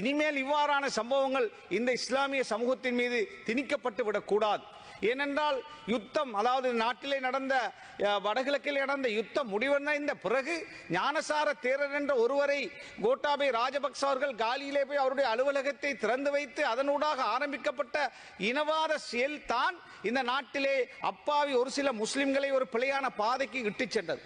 இனிமேல் இவ்வாறான சம்பவங்கள் இந்த இஸ்லாமிய சமூகத்தின் மீது திணிக்கப்பட்டு விடக்கூடாது. ஏனென்றால் யுத்தம் அதாவது நாட்டிலே நடந்த வடகிழக்கில் நடந்த யுத்தம் முடிவடைந்த பிறகு ஞானசார தேரர் என்ற ஒருவரை கோட்டாபை ராஜபக்ச அவர்கள் காலியிலே போய் அவருடைய அலுவலகத்தை திறந்து வைத்து அதனூடாக ஆரம்பிக்கப்பட்ட இனவாத செயல் தான் இந்த நாட்டிலே அப்பாவி ஒரு சில முஸ்லிம்களை ஒரு பிள்ளையான பாதைக்கு இட்டு சென்றது.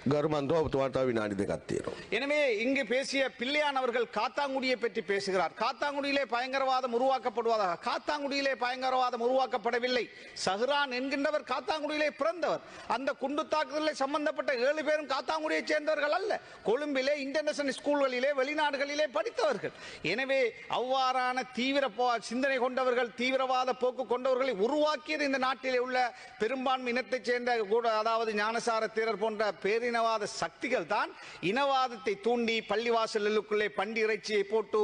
எனவே இங்கு பேசிய பிள்ளையானவர்கள் காத்தாங்குடியை பற்றி பேசுகிறார். காத்தாங்குடியிலே பயங்கரவாதம் உருவாக்கப்படுவதாக காத்தாங்குடியிலே பயங்கரவாதம் உருவாக்கப்படவில்லை. சஹ்ரான் என்கின்றவர் காத்தாங்குடியிலே பிறந்தவர். அந்த குண்டு தாக்குதலில் சம்பந்தப்பட்ட ஏழு பேரும் காத்தாங்குடியை சேர்ந்தவர்கள் அல்ல. கொழும்பிலே இன்டர்நேஷனல் ஸ்கூல்களிலே வெளிநாடுகளிலே படித்தவர்கள். எனவே அவ்வாறான தீவிர சிந்தனை கொண்டவர்கள் தீவிரவாத போக்கு கொண்டவர்களை உருவாக்கியது இந்த நாட்டிலே உள்ள பெரும்பான்மை இனத்தைச் சேர்ந்த கூட அதாவது ஞானசார தீரர் போன்ற பேரினவாத சக்திகள் தான் இனவாதத்தை தூண்டி பள்ளிவாசலுக்குள்ளே பண்டி இறைச்சியை போட்டு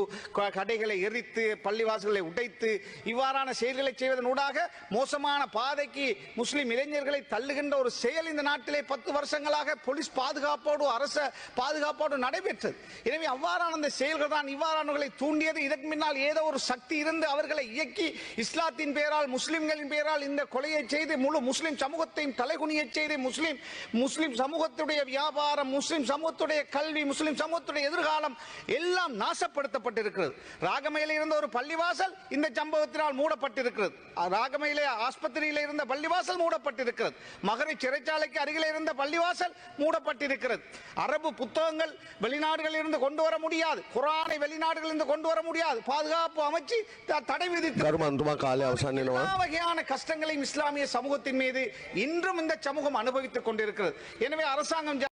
கடைகளை எரித்து பள்ளிவாசல்களை உடைத்து இவ்வாறான செயல்களை செய்வதன் ஊடாக மோசமான பாதைக்கு முஸ்லிம் இளைஞர்களை தள்ளுகின்ற ஒரு செயல் இந்த நாட்டிலே பத்து வருஷங்களாக போலீஸ் பாதுகாப்போடு அரச பாதுகாப்போடு நடைபெற்றது. எனவே அவ்வாறான அந்த செயல்கள் தான் இவ்வாறானவர்களை தூண்டியது. இதற்கு முன்னால் ஏதோ ஒரு சக்தி இருந்து அவர்களை இயக்கி இஸ்லாத்தின் பெயரால் முஸ்லிம்களின் பெயரால் இந்த கொலையை செய்து முழு முஸ்லிம் சமூகத்தையும் தலைகுனிய செய்து முஸ்லிம் முஸ்லிம் சமூகத்துடைய வியாபாரம் முஸ்லிம் சமூகத்துடைய கல்வி முஸ்லிம் சமூகத்துடைய எதிர்காலம் எல்லாம் நாசப்படுத்தப்பட்டிருக்கிறது. ராகமையில் இருந்த ஒரு பள்ளிவாசல் இந்த சம்பவத்தினால் மூடப்பட்டிருக்கிறது. ராகமையிலே ஆஸ்பத்திரியில் இருந்த பள்ளிவாசல் மூடப்பட்டிருக்கிறது. மகரை சிறைச்சாலைக்கு அருகில் இருந்த பள்ளிவாசல் மூடப்பட்டிருக்கிறது. அரபு புத்தகங்கள் வெளிநாடுகளில் இருந்து கொண்டு வர முடியாது. குரானை வெளிநாடுகளில் இருந்து கொண்டு வர முடியாது. பாதுகாப்பு அமைச்சு தடை விதித்து வகையான கஷ்டங்களையும் இஸ்லாமிய சமூகத்தின் மீது இன்றும் இந்த சமூகம் அனுபவித்துக் கொண்டிருக்கிறது. எனவே அரசாங்கம்